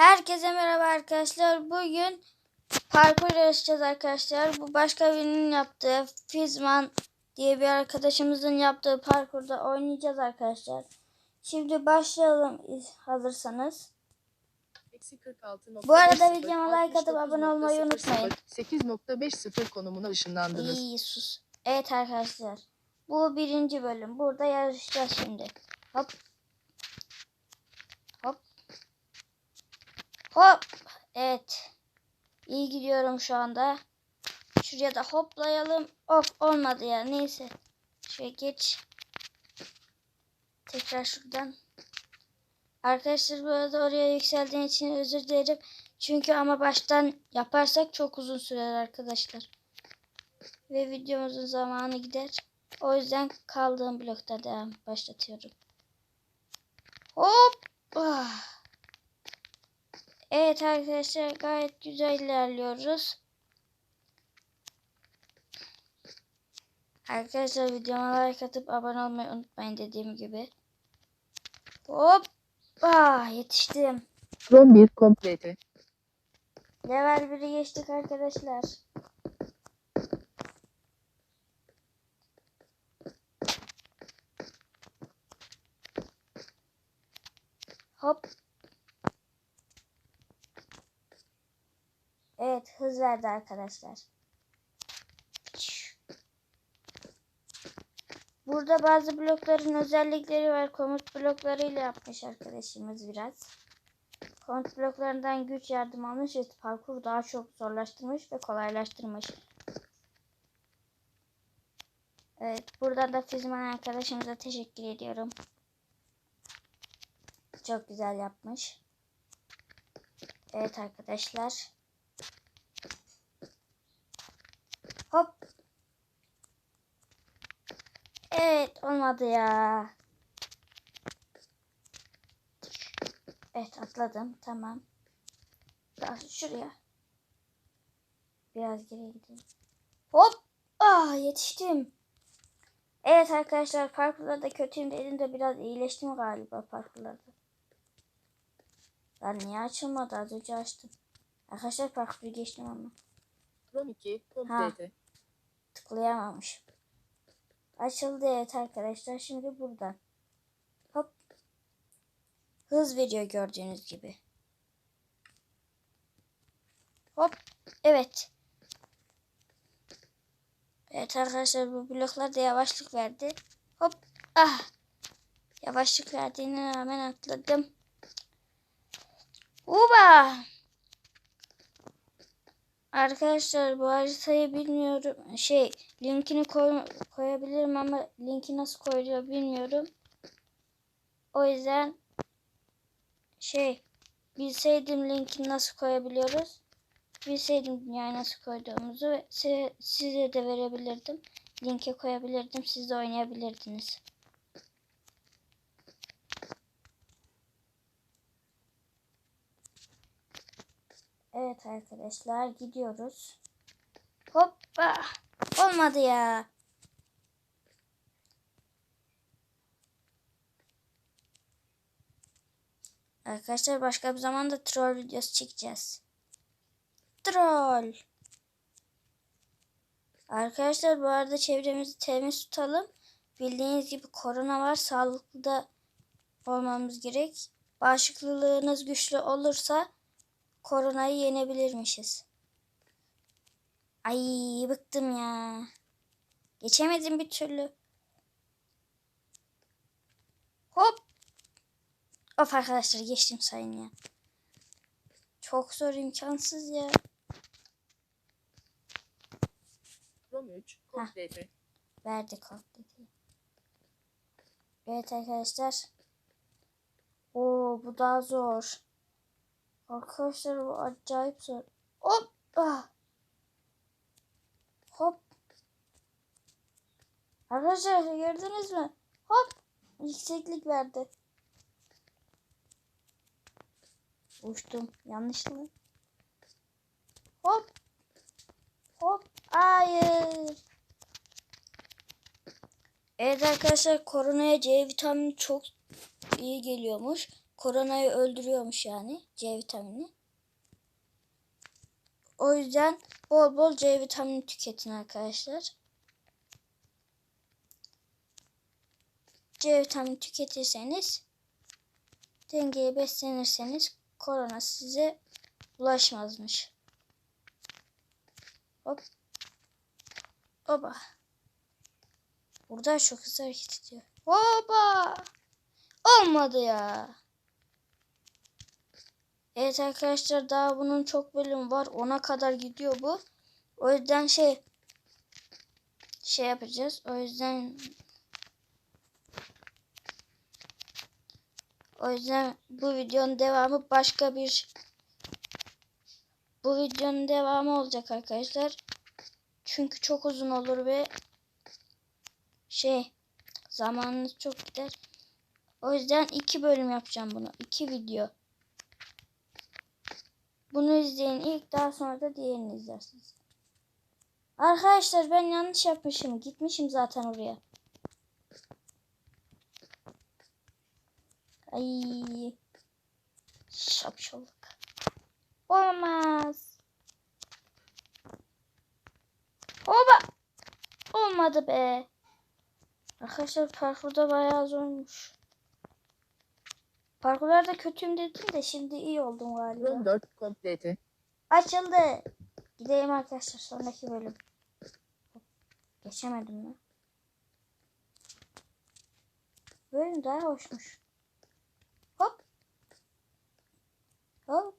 Herkese merhaba arkadaşlar. Bugün parkur yarışacağız arkadaşlar. Bu başka birinin yaptığı Fizman diye bir arkadaşımızın yaptığı parkurda oynayacağız arkadaşlar. Şimdi başlayalım hazırsanız. Eksi 46 Bu arada videoma like atıp abone olmayı unutmayın. 8.50 konumuna ışınlandınız. İyi sus. Evet arkadaşlar. Bu birinci bölüm. Burada yarışacağız şimdi. Hop. Hop. Evet. İyi gidiyorum şu anda. Şuraya da hoplayalım. Of olmadı ya. Neyse. Şöyle geç. Tekrar şuradan. Arkadaşlar bu arada oraya yükseldiğin için özür dilerim. Çünkü ama baştan yaparsak çok uzun sürer arkadaşlar. Ve videomuzun zamanı gider. O yüzden kaldığım blokta devam başlatıyorum. Hop. Ah. Evet arkadaşlar gayet güzel ilerliyoruz. Arkadaşlar videoma like atıp abone olmayı unutmayın dediğim gibi. Hop. Ah, yetiştim. Rom 1 komplete. Level 1'i geçtik arkadaşlar. Hop. Evet hız verdi arkadaşlar. Burada bazı blokların özellikleri var. Komut bloklarıyla yapmış arkadaşımız biraz. Komut bloklarından güç yardım almış ve parkuru daha çok zorlaştırmış ve kolaylaştırmış. Evet burada da Fizman arkadaşımıza teşekkür ediyorum. Çok güzel yapmış. Evet arkadaşlar. Hop. Evet olmadı ya. Evet atladım. Tamam. Daha şuraya. Biraz geri gideyim. Hop. Ah yetiştim. Evet arkadaşlar parkurlarda kötüyüm dedim de biraz iyileştim galiba parkurlarda. Ben niye açılmadı az önce açtım. Arkadaşlar parkuru geçtim ama. Rom 2 komplete. Açıldı evet arkadaşlar. Şimdi buradan. Hop. Hız veriyor gördüğünüz gibi. Hop. Evet. Evet arkadaşlar bu bloklar da yavaşlık verdi. Hop. Ah. Yavaşlık verdiğine rağmen atladım. Uba. Arkadaşlar bu haritayı bilmiyorum. Şey linkini koy, koyabilirim ama linki nasıl koyuluyor bilmiyorum. O yüzden şey bilseydim linkini nasıl koyabiliyoruz. Bilseydim dünyayı nasıl koyduğumuzu size, size de verebilirdim. Linke koyabilirdim. Siz de oynayabilirdiniz. Evet arkadaşlar gidiyoruz. Hoppa. Olmadı ya. Arkadaşlar başka bir zamanda troll videosu çekeceğiz. Troll. Arkadaşlar bu arada çevremizi temiz tutalım. Bildiğiniz gibi korona var. Sağlıklı da olmamız gerek. Bağışıklılığınız güçlü olursa koronayı yenebilirmişiz. Ay bıktım ya. Geçemedim bir türlü. Hop. Of arkadaşlar geçtim sayın ya. Çok zor imkansız ya. Rom 3 komplete. Verdik o dedi. Evet arkadaşlar. Oo bu daha zor. Arkadaşlar bu acayip zor. Hop. Hop. Arkadaşlar gördünüz mü? Hop. Yükseklik verdi. Uçtum. Yanlış mı? Hop. Hop. Hayır. Evet arkadaşlar koronaya C vitamini çok iyi geliyormuş. Koronayı öldürüyormuş yani C vitamini. O yüzden bol bol C vitamini tüketin arkadaşlar. C vitamini tüketirseniz dengeli beslenirseniz korona size bulaşmazmış. Hop. Oba. Burada çok hızlı hareket ediyor. Hoba. Olmadı ya. Evet arkadaşlar daha bunun çok bölüm var. Ona kadar gidiyor bu. O yüzden şey şey yapacağız. O yüzden o yüzden bu videonun devamı başka bir bu videonun devamı olacak arkadaşlar. Çünkü çok uzun olur ve şey zamanınız çok gider. O yüzden iki bölüm yapacağım bunu. iki video. Bunu izleyin ilk daha sonra da diğerini izlersiniz. Arkadaşlar ben yanlış yapmışım. Gitmişim zaten oraya. Ay. Şapşalık. Olmaz. Oba. Olmadı be. Arkadaşlar parkurda bayağı zormuş. Parkurlarda kötüyüm dedim de şimdi iyi oldum galiba. Rom 4 komplete. Açıldı. Gidelim arkadaşlar sonraki bölüm. Geçemedim mi? Bölüm daha hoşmuş. Hop. Hop.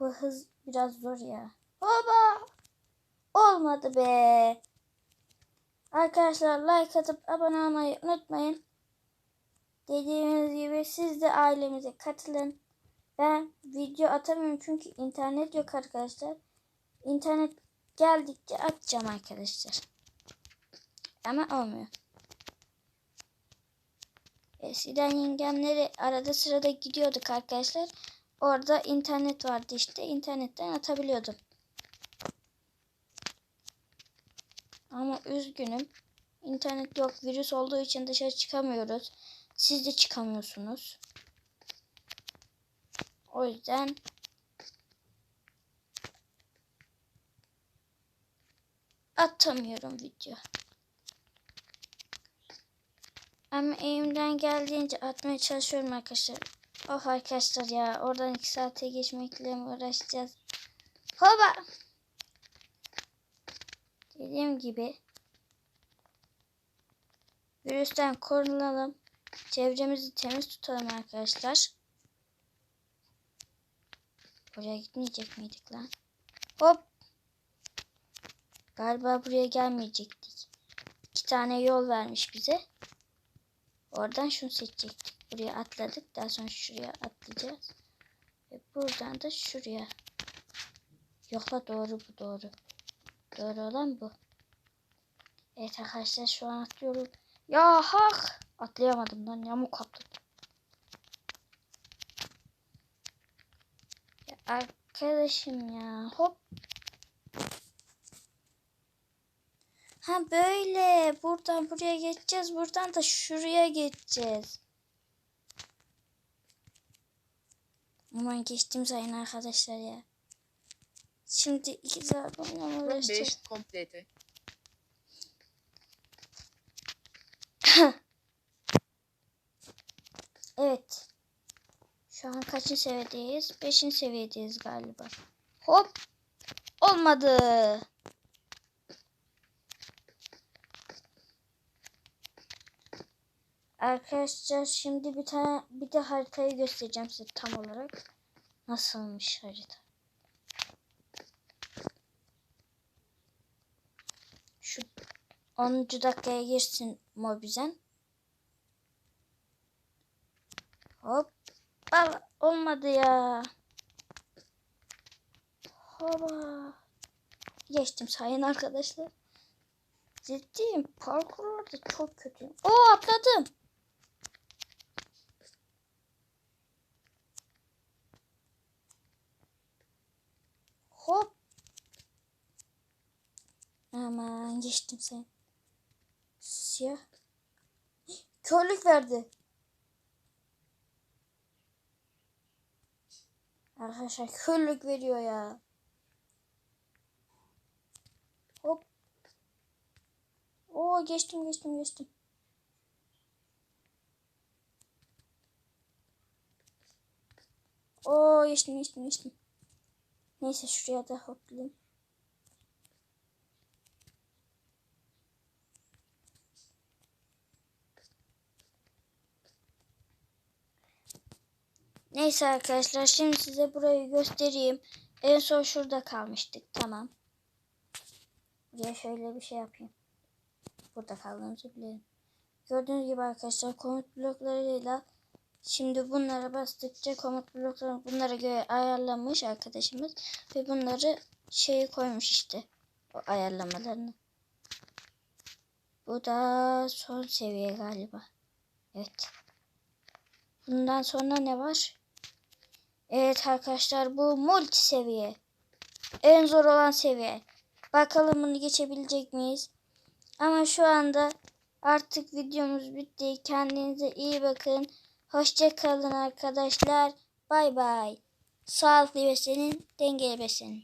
Bu hız biraz zor ya. Hoba. Olmadı be. Arkadaşlar like atıp abone olmayı unutmayın. Dediğimiz gibi siz de ailemize katılın. Ben video atamıyorum çünkü internet yok arkadaşlar. İnternet geldikçe atacağım arkadaşlar. Ama olmuyor. Eskiden yengemleri arada sırada gidiyorduk arkadaşlar. Orada internet vardı işte. internetten atabiliyordum. Ama üzgünüm. İnternet yok. Virüs olduğu için dışarı çıkamıyoruz. Siz de çıkamıyorsunuz. O yüzden atamıyorum video. Ama elimden geldiğince atmaya çalışıyorum arkadaşlar. Oh arkadaşlar ya oradan iki saate geçmekle mi uğraşacağız? Hoba! Dediğim gibi virüsten korunalım. Çevremizi temiz tutalım arkadaşlar. Buraya gitmeyecek miydik lan? Hop. Galiba buraya gelmeyecektik. İki tane yol vermiş bize. Oradan şunu seçecektik. Buraya atladık. Daha sonra şuraya atlayacağız. Ve buradan da şuraya. Yokla doğru bu doğru. Doğru olan bu. Evet arkadaşlar şu an atlıyorum. Ya hak. Atlayamadım lan yamuk atladım. Ya arkadaşım ya hop. Ha böyle buradan buraya geçeceğiz. Buradan da şuraya geçeceğiz. Aman geçtim sayın arkadaşlar ya. Şimdi iki Rom uğraşacağız. 5 komplete. Evet. Şu an kaçıncı seviyedeyiz? Beşinci seviyedeyiz galiba. Hop. Olmadı. Arkadaşlar şimdi bir tane bir de haritayı göstereceğim size tam olarak. Nasılmış harita. Şu 10. dakikaya girsin Mobizen. Hop. Aa, olmadı ya. Hoba. Geçtim sayın arkadaşlar. Ciddiyim. Parkurlarda çok kötüyüm. Oo atladım. Hop. Aman geçtim sen. Siyah. Körlük verdi. Arkadaşlar körlük veriyor ya. Hop. Oo geçtim geçtim geçtim. Oo geçtim geçtim geçtim. Neyse şuraya da hoplayayım. Neyse arkadaşlar şimdi size burayı göstereyim. En son şurada kalmıştık. Tamam. Buraya şöyle bir şey yapayım. Burada kaldığımızı bilelim. Gördüğünüz gibi arkadaşlar komut bloklarıyla şimdi bunlara bastıkça komut bloklarını bunlara göre ayarlamış arkadaşımız ve bunları şeyi koymuş işte o ayarlamalarını. Bu da son seviye galiba. Evet. Bundan sonra ne var? Evet arkadaşlar bu multi seviye. En zor olan seviye. Bakalım bunu geçebilecek miyiz? Ama şu anda artık videomuz bitti. Kendinize iyi bakın. Hoşça kalın arkadaşlar. Bay bay. Sağlıklı beslenin, dengeli beslenin.